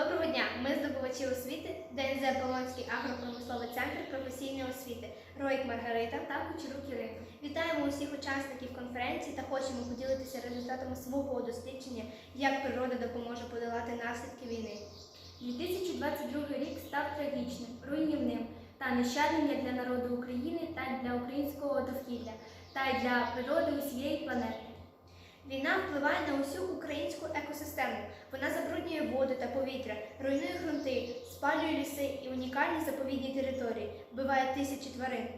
Доброго дня! Ми здобувачі освіти, ДНЗ Полонський агропромисловий центр професійної освіти, Роїк Маргарита та Кучерук Ірина. Вітаємо усіх учасників конференції та хочемо поділитися результатами свого дослідження, як природа допоможе подолати наслідки війни. 2022 рік став трагічним, руйнівним та нещадним як для народу України, так і для українського довкілля, та й для природи усієї планети. Війна впливає на усю українську екосистему. Вона забруднює воду та повітря, руйнує ґрунти, спалює ліси і унікальні заповідні території, вбиває тисячі тварин.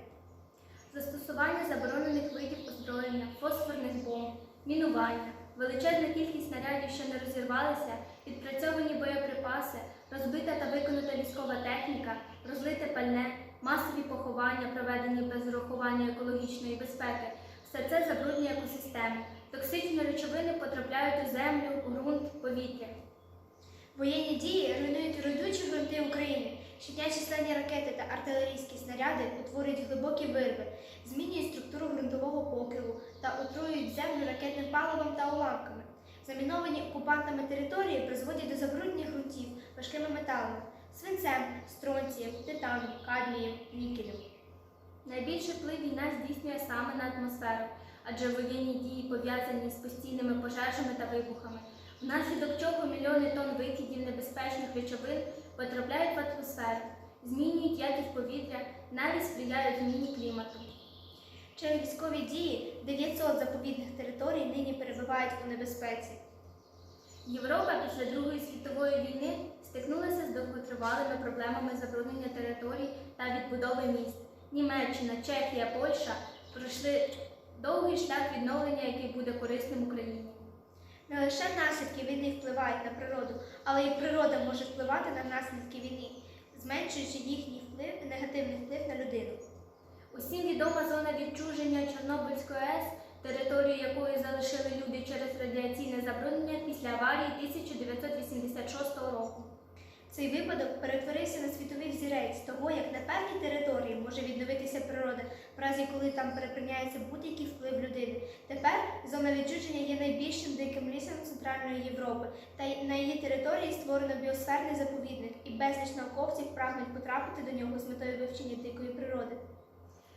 Застосування заборонених видів озброєння, фосфорних бомб, мінування, величезна кількість снарядів, що не розірвалися, відпрацьовані боєприпаси, розбита та виконана військова техніка, розлите пальне, масові поховання, проведені без урахування екологічної безпеки. Все це забруднює екосистему. Токсичні речовини потрапляють у землю, ґрунт, повітря. Воєнні дії руйнують родючі ґрунти України. Щодня численні ракети та артилерійські снаряди утворюють глибокі вирви, змінюють структуру ґрунтового покриву та отруюють землю ракетним паливом та уламками. Заміновані окупантами території призводять до забруднення ґрунтів важкими металами, свинцем, стронцієм, титаном, кадмієм, нікелем. Найбільший вплив війна здійснює саме на атмосферу, адже воєнні дії пов'язані з постійними пожежами та вибухами, внаслідок чого мільйони тонн викидів небезпечних речовин потрапляють в атмосферу, змінюють якість повітря, навіть сприяють зміні клімату. Через військові дії 900 заповідних територій нині перебувають у небезпеці. Європа після Другої світової війни стикнулася з довготривалими проблемами забруднення територій та відбудови міст. Німеччина, Чехія, Польща пройшли довгий шлях відновлення, який буде корисним Україні. Не лише наслідки війни впливають на природу, але й природа може впливати на наслідки війни, зменшуючи їхній вплив негативний вплив на людину. Усім відома зона відчуження Чорнобильської АЕС, територію якої залишили люди через радіаційне забруднення після аварії 1986 року. Цей випадок перетворився на світовий взірець того, як на певній території може відновитися природа, в разі коли там перепиняється будь-який вплив людини. Тепер зона відчуження є найбільшим диким лісом Центральної Європи, та на її території створено біосферний заповідник, і безліч науковців прагнуть потрапити до нього з метою вивчення дикої природи.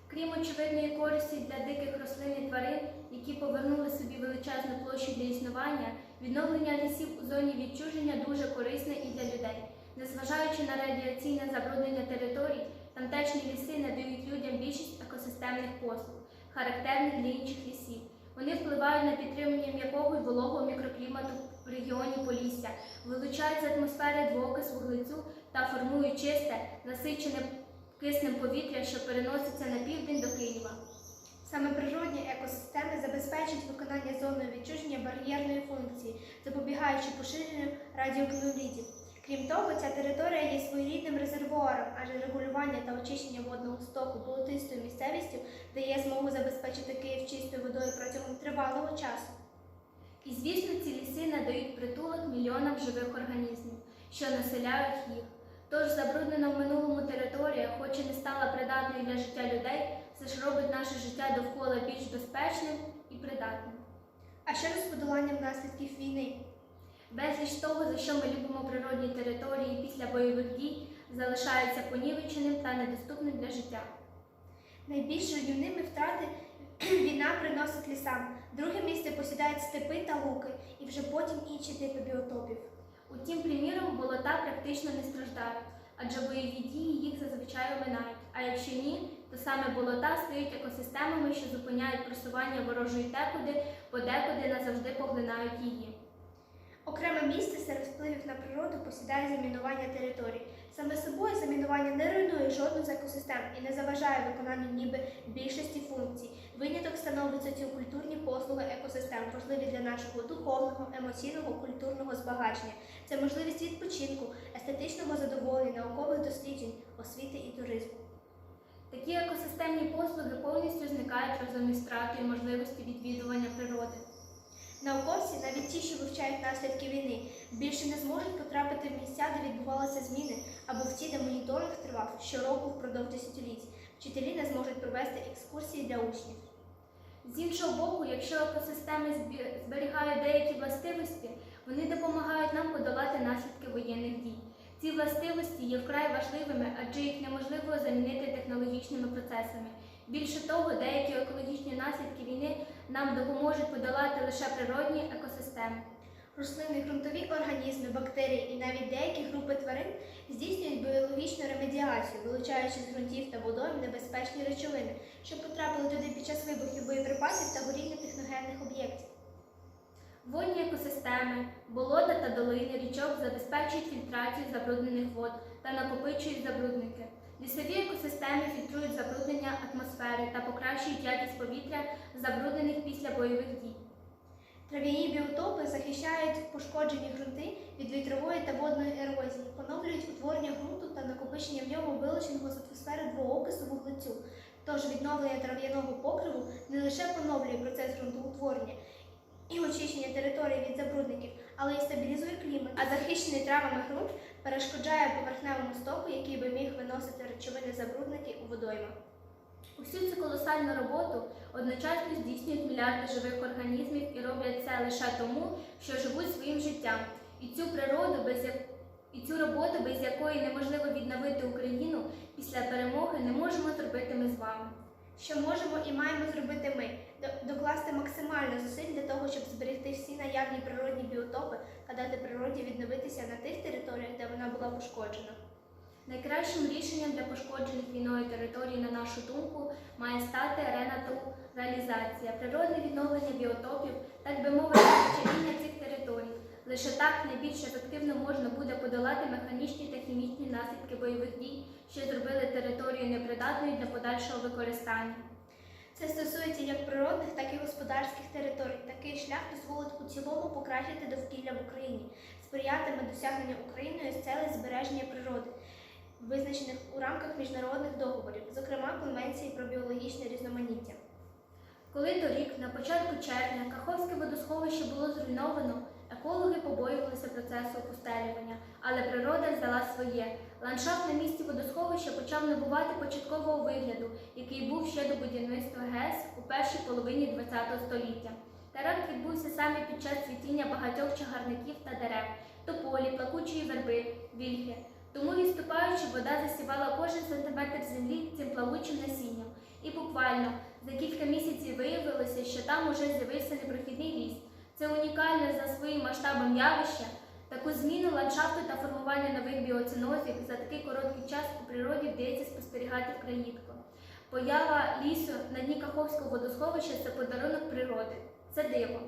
Крім очевидної користі для диких рослин і тварин, які повернули собі величезну площу для існування, відновлення лісів у зоні відчуження дуже корисне і для людей. Незважаючи на радіаційне забруднення територій, тамтешні ліси надають людям більшість екосистемних послуг, характерних для інших лісів. Вони впливають на підтримання м'якого і вологого мікроклімату в регіоні Полісся, вилучають з атмосфери двоокис вуглецю та формують чисте, насичене киснем повітря, що переноситься на південь до Києва. Саме природні екосистеми забезпечують виконання зоною відчуження бар'єрної функції, запобігаючи поширенню радіоклюридів. Крім того, ця територія є своєрідним резервуаром, адже регулювання та очищення водного стоку болотистою місцевістю дає змогу забезпечити Київ чистою водою протягом тривалого часу. І звісно, ці ліси надають притулок мільйонам живих організмів, що населяють їх. Тож забруднена в минулому територія, хоч і не стала придатною для життя людей, це ж робить наше життя довкола більш безпечним і придатним. А що з подоланням наслідків війни? Безліч того, за що ми любимо природні території після бойових дій, залишається понівеченим та недоступним для життя. Найбільш руйнівними втрати війна приносить лісам. Друге місце посідають степи та луки, і вже потім інші типи біотопів. Утім, приміром, болота практично не страждають, адже бойові дії їх зазвичай оминають. А якщо ні, то саме болота стають екосистемами, що зупиняють просування ворожої текуди, подекуди назавжди поглинають її. Окреме місце серед впливів на природу посідає замінування територій. Саме собою замінування не руйнує жодну з екосистем і не заважає виконанню ніби більшості функцій. Виняток становить соціокультурні послуги екосистем, важливі для нашого духовного, емоційного, культурного збагачення. Це можливість відпочинку, естетичного задоволення, наукових досліджень, освіти і туризму. Такі екосистемні послуги повністю зникають разом із втратою можливості відвідування природи. Науковці, навіть ті, що вивчають наслідки війни, більше не зможуть потрапити в місця, де відбувалися зміни, або в ті, де моніторинг тривав щороку впродовж десятиліть. Вчителі не зможуть провести екскурсії для учнів. З іншого боку, якщо екосистеми зберігають деякі властивості, Вони допомагають нам подолати наслідки воєнних дій. Ці властивості є вкрай важливими, адже їх неможливо замінити технологічними процесами. Більше того, деякі екологічні наслідки війни нам допоможуть подолати лише природні екосистеми. Рослини, ґрунтові організми, бактерії і навіть деякі групи тварин здійснюють біологічну ремедіацію, вилучаючи з ґрунтів та водойм небезпечні речовини, що потрапили туди під час вибухів боєприпасів та горіння техногенних об'єктів. Водні екосистеми, болота та долини річок забезпечують фільтрацію забруднених вод та накопичують забрудники. Лісові екосистеми фільтрують забруднення атмосфери та покращують якість повітря, забруднених після бойових дій. Трав'яні біотопи захищають пошкоджені ґрунти від вітрової та водної ерозії, поновлюють утворення ґрунту та накопичення в ньому вилученого з атмосфери двоокису вуглецю. Тож відновлення трав'яного покриву не лише поновлює процес ґрунтоутворення і очищення території від забрудників, але й стабілізує клімат. А захищений травами ґрунт перешкоджає поверхневому стоку, який би міг виносити речовини забрудники у водоймах. Усю цю колосальну роботу одночасно здійснюють мільярди живих організмів і роблять це лише тому, що живуть своїм життям. І цю природу без як... і цю роботу, без якої неможливо відновити Україну після перемоги, не можемо зробити ми з вами. Що можемо і маємо зробити ми докласти максимально зусиль для того, щоб зберегти всі наявні природні біотопи та дати природі відновитися на тих територіях, де вона була пошкоджена. Найкращим рішенням для пошкоджених війною територій, на нашу думку, має стати ренатуралізація, природне відновлення біотопів, так би мовити, вчеріння цих територій. Лише так найбільш ефективно можна буде подолати механічні та хімічні наслідки бойових дій, що зробили територію непридатною для подальшого використання. Це стосується як природних, так і господарських територій. Такий шлях дозволить у цілому покращити довкілля в Україні, сприятиме досягненню Україною цілей збереження природи, визначених у рамках міжнародних договорів, зокрема Конвенції про біологічне різноманіття. Коли торік, на початку червня, Каховське водосховище було зруйновано, екологи побоювалися процесу опустелювання, але природа взяла своє. Ландшафт на місці водосховища почав набувати початкового вигляду, який був ще до будівництва ГЕС у першій половині ХХ століття. Теракт відбувся саме під час цвітіння багатьох чагарників та дерев, тополі, плакучої верби, вільхи. Тому відступаючи, вода засівала кожен сантиметр землі цим плавучим насінням. І буквально за кілька місяців виявилося, що там уже з'явився непрохідний ліс. Це унікальне за своїм масштабом явище. Таку зміну ландшафту та формування нових біоцинозів за такий короткий час у природі вдається спостерігати вкрай. Поява лісу на дні Каховського водосховища це подарунок природи. Це диво.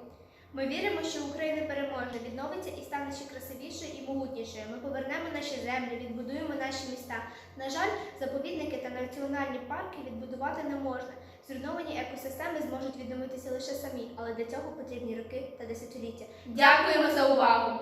Ми віримо, що Україна переможе, відновиться і стане ще красивішою і могутнішою. Ми повернемо наші землі, відбудуємо наші міста. На жаль, заповідники та національні парки відбудувати не можна. Зруйновані екосистеми зможуть відновитися лише самі, але для цього потрібні роки та десятиліття. Дякуємо за увагу!